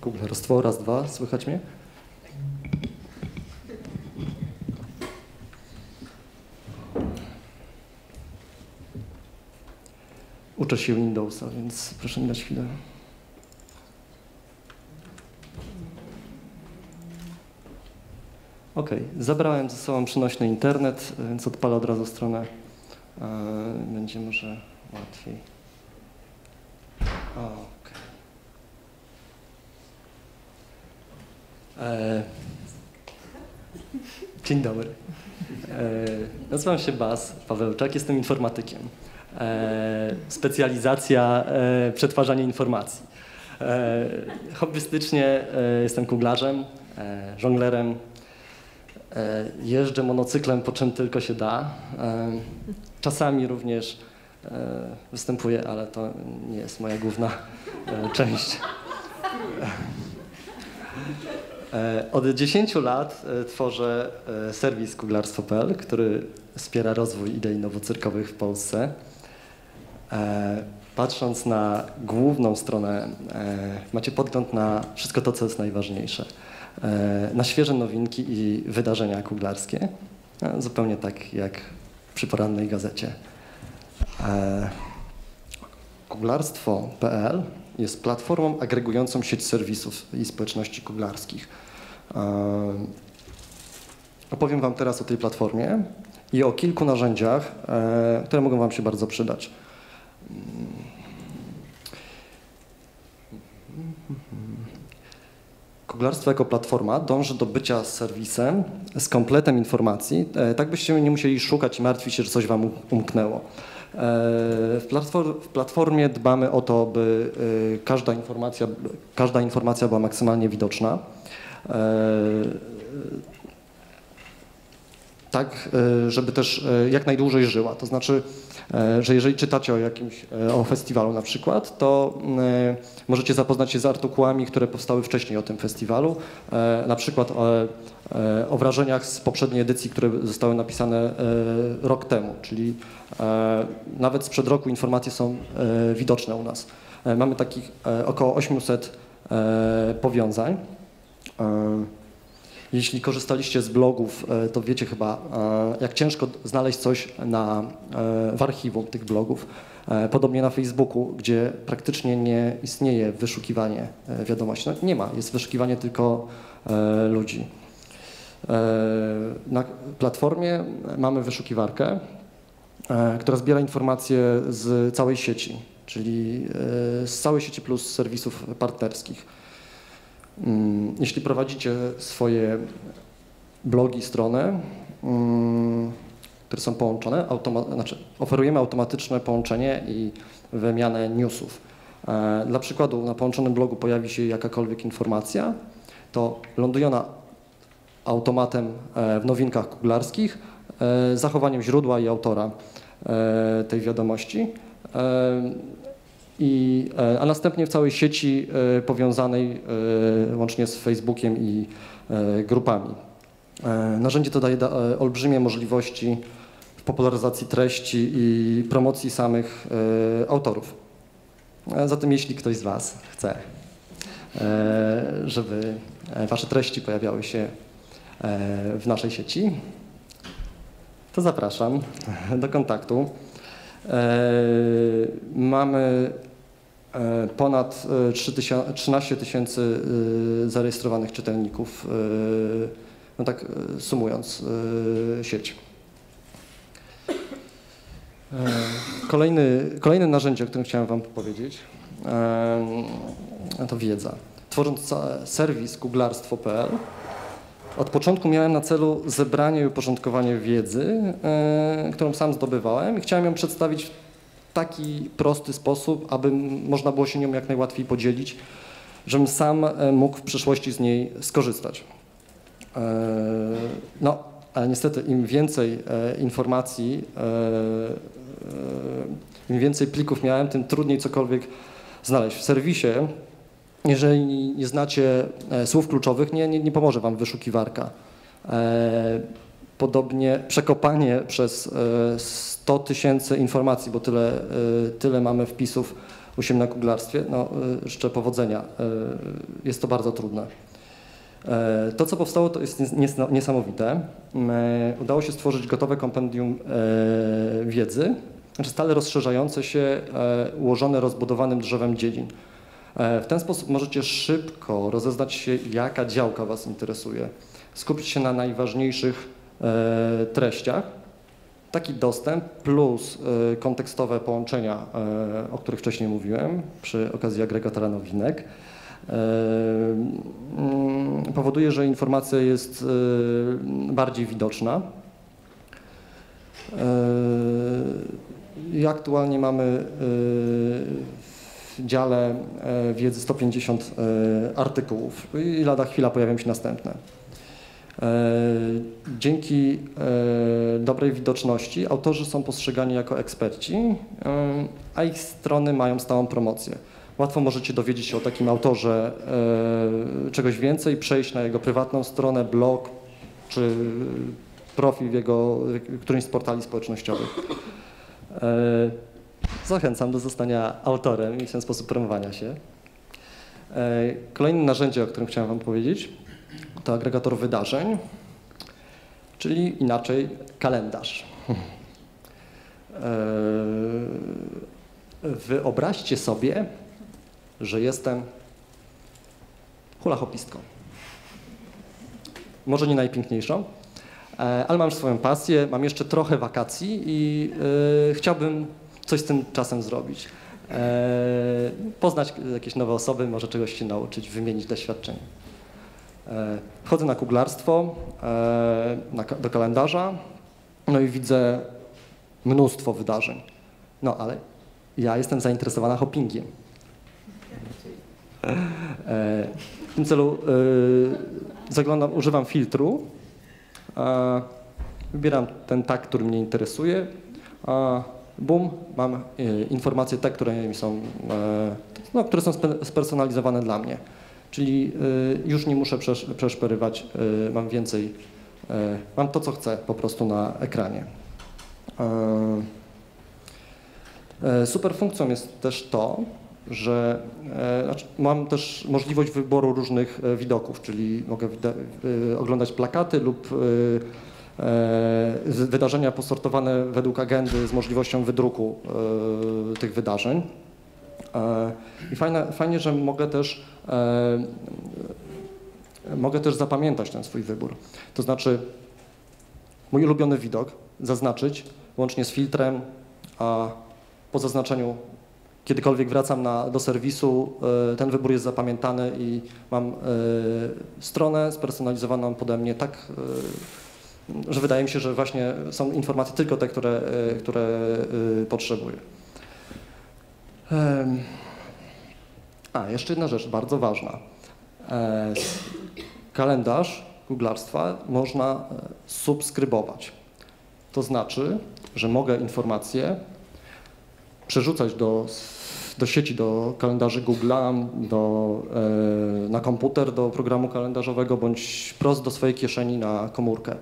Kuglarstwo, raz, dwa, słychać mnie? Uczę się Windowsa, więc proszę mi dać chwilę. Ok, zabrałem ze sobą przynośny internet, więc odpalę od razu stronę. E, Będzie może łatwiej. O, ok. E, Dzień dobry. E, Nazywam się Bas Pawełczak, jestem informatykiem. E, Specjalizacja e, przetwarzanie informacji. E, Hobbystycznie e, jestem kuglarzem, e, żonglerem. E, Jeżdżę monocyklem po czym tylko się da. E, Czasami również e, występuję, ale to nie jest moja główna e, część. E, Od 10 lat e, tworzę e, serwis kuglarstwo.pl, który wspiera rozwój idei nowocyrkowych w Polsce. Patrząc na główną stronę, macie podgląd na wszystko to, co jest najważniejsze. Na świeże nowinki i wydarzenia kuglarskie, zupełnie tak jak przy porannej gazecie. Kuglarstwo.pl jest platformą agregującą sieć serwisów i społeczności kuglarskich. E, Opowiem Wam teraz o tej platformie i o kilku narzędziach, e, które mogą Wam się bardzo przydać. Kuglarstwo jako platforma dąży do bycia serwisem z kompletem informacji, e, tak byście nie musieli szukać i martwić się, że coś Wam umknęło. E, W, platform, w platformie dbamy o to, by e, każda informacja, każda informacja była maksymalnie widoczna. Tak, e, żeby też e, jak najdłużej żyła. To znaczy, e, że jeżeli czytacie o jakimś, o festiwalu na przykład, to możecie zapoznać się z artykułami, które powstały wcześniej o tym festiwalu, na przykład o, o wrażeniach z poprzedniej edycji, które zostały napisane rok temu, czyli nawet sprzed roku informacje są widoczne u nas. Mamy takich około 800 e, powiązań. Jeśli korzystaliście z blogów, e, to wiecie chyba, e, jak ciężko znaleźć coś na, e, w archiwum tych blogów. Podobnie na Facebooku, gdzie praktycznie nie istnieje wyszukiwanie wiadomości. No, nie ma, jest wyszukiwanie tylko ludzi. Na platformie mamy wyszukiwarkę, która zbiera informacje z całej sieci, czyli z całej sieci plus serwisów partnerskich. Mm, Jeśli prowadzicie swoje blogi, strony, mm, które są połączone, automa- znaczy oferujemy automatyczne połączenie i wymianę newsów. E, Dla przykładu na połączonym blogu pojawi się jakakolwiek informacja, to ląduje ona automatem e, w nowinkach kuglarskich e, zachowaniem źródła i autora tej wiadomości. I, e, a następnie w całej sieci e, powiązanej e, łącznie z Facebookiem i grupami. Narzędzie to daje da, olbrzymie możliwości w popularyzacji treści i promocji samych autorów. Zatem jeśli ktoś z Was chce, żeby Wasze treści pojawiały się w naszej sieci, to zapraszam do kontaktu. Mamy ponad e, 3 tysią- 13 tysięcy e, zarejestrowanych czytelników, e, no tak e, sumując e, sieć. E, Kolejny, kolejne narzędzie, o którym chciałem Wam powiedzieć, e, to wiedza. Tworząc serwis kuglarstwo.pl, od początku miałem na celu zebranie i uporządkowanie wiedzy, e, którą sam zdobywałem i chciałem ją przedstawić taki prosty sposób, aby można było się nią jak najłatwiej podzielić, żebym sam e, mógł w przyszłości z niej skorzystać. E, No, ale niestety im więcej e, informacji, im więcej plików miałem, tym trudniej cokolwiek znaleźć. W serwisie, jeżeli nie znacie słów kluczowych, nie, nie, nie pomoże Wam wyszukiwarka. E, Podobnie przekopanie przez e, 100 tysięcy informacji, bo tyle, e, tyle mamy wpisów u siebie na kuglarstwie, no y, życzę powodzenia. Jest to bardzo trudne. E, To, co powstało, to jest nies- nies- niesamowite. E, Udało się stworzyć gotowe kompendium e, wiedzy, znaczy stale rozszerzające się, e, ułożone rozbudowanym drzewem dziedzin. E, W ten sposób możecie szybko rozeznać się, jaka działka Was interesuje, skupić się na najważniejszych e, treściach. Taki dostęp plus e, kontekstowe połączenia, e, o których wcześniej mówiłem przy okazji agregatora nowinek, e, mm, powoduje, że informacja jest e, bardziej widoczna. E, I aktualnie mamy e, w dziale e, wiedzy 150 e, artykułów i lada chwila pojawią się następne. Dzięki e, dobrej widoczności autorzy są postrzegani jako eksperci, e, a ich strony mają stałą promocję. Łatwo możecie dowiedzieć się o takim autorze e, czegoś więcej, przejść na jego prywatną stronę, blog czy profil w jego którymś z portali społecznościowych. Zachęcam do zostania autorem i w ten sposób promowania się. Kolejne narzędzie, o którym chciałem Wam powiedzieć, to agregator wydarzeń, czyli inaczej kalendarz. E, Wyobraźcie sobie, że jestem hulahopistką. Może nie najpiękniejszą, e, ale mam swoją pasję, mam jeszcze trochę wakacji i e, chciałbym coś z tym czasem zrobić. E, Poznać jakieś nowe osoby, może czegoś się nauczyć, wymienić doświadczenia. E, Wchodzę na kuglarstwo, e, do kalendarza, no i widzę mnóstwo wydarzeń. No ale ja jestem zainteresowana hoppingiem. E, W tym celu zaglądam, używam filtru, wybieram ten tag, który mnie interesuje, bum, mam informacje te, które mi są, no, które są spe- spersonalizowane dla mnie. Czyli y, już nie muszę przesz, przeszperywać, y, mam więcej, y, mam to, co chcę po prostu na ekranie. Y, y, Super funkcją jest też to, że e, znaczy mam też możliwość wyboru różnych e, widoków, czyli mogę oglądać plakaty lub e, wydarzenia posortowane według agendy z możliwością wydruku tych wydarzeń. E, I fajne, fajnie, że mogę też, e, mogę też zapamiętać ten swój wybór. To znaczy, mój ulubiony widok zaznaczyć łącznie z filtrem, a po zaznaczeniu, kiedykolwiek wracam na, do serwisu, e, ten wybór jest zapamiętany i mam stronę spersonalizowaną pode mnie tak, że wydaje mi się, że właśnie są informacje tylko te, które, które potrzebuję. A, jeszcze jedna rzecz bardzo ważna. E, Kalendarz googlarstwa można e, subskrybować. To znaczy, że mogę informacje przerzucać do, do sieci, do kalendarzy Google'a, do, e, na komputer, do programu kalendarzowego, bądź prost do swojej kieszeni na komórkę.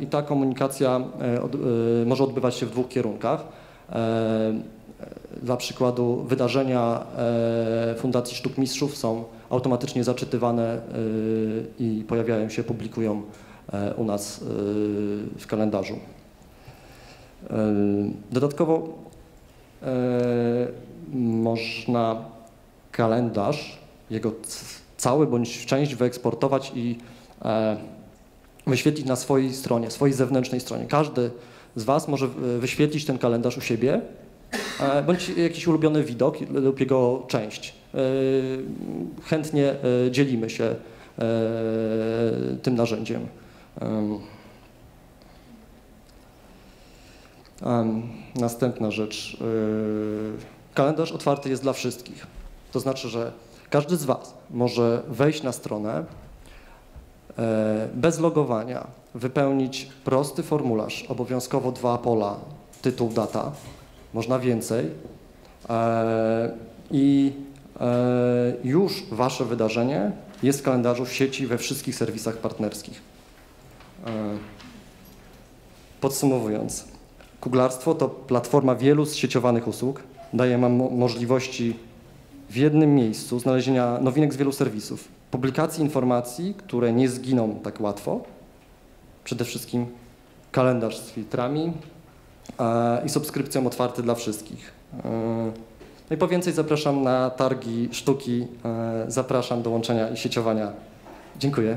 I ta komunikacja od, może odbywać się w dwóch kierunkach. Dla przykładu wydarzenia e, Fundacji Sztuk Mistrzów są automatycznie zaczytywane e, i pojawiają się, publikują e, u nas w kalendarzu. Dodatkowo można kalendarz, jego cały bądź część wyeksportować i wyświetlić na swojej stronie, swojej zewnętrznej stronie. Każdy z Was może wyświetlić ten kalendarz u siebie, bądź jakiś ulubiony widok lub jego część. E, Chętnie e, dzielimy się e, tym narzędziem. Em. Em, Następna rzecz. e, Kalendarz otwarty jest dla wszystkich. To znaczy, że każdy z Was może wejść na stronę e, bez logowania, wypełnić prosty formularz, obowiązkowo dwa pola, tytuł, data, można więcej. E, i e, już Wasze wydarzenie jest w kalendarzu w sieci we wszystkich serwisach partnerskich. E, Podsumowując, Kuglarstwo to platforma wielu zsieciowanych usług, daje mo- możliwości w jednym miejscu znalezienia nowinek z wielu serwisów, publikacji informacji, które nie zginą tak łatwo, przede wszystkim kalendarz z filtrami i subskrypcją otwarty dla wszystkich. E, No i po więcej zapraszam na targi sztuki, e, zapraszam do łączenia i sieciowania. Dziękuję.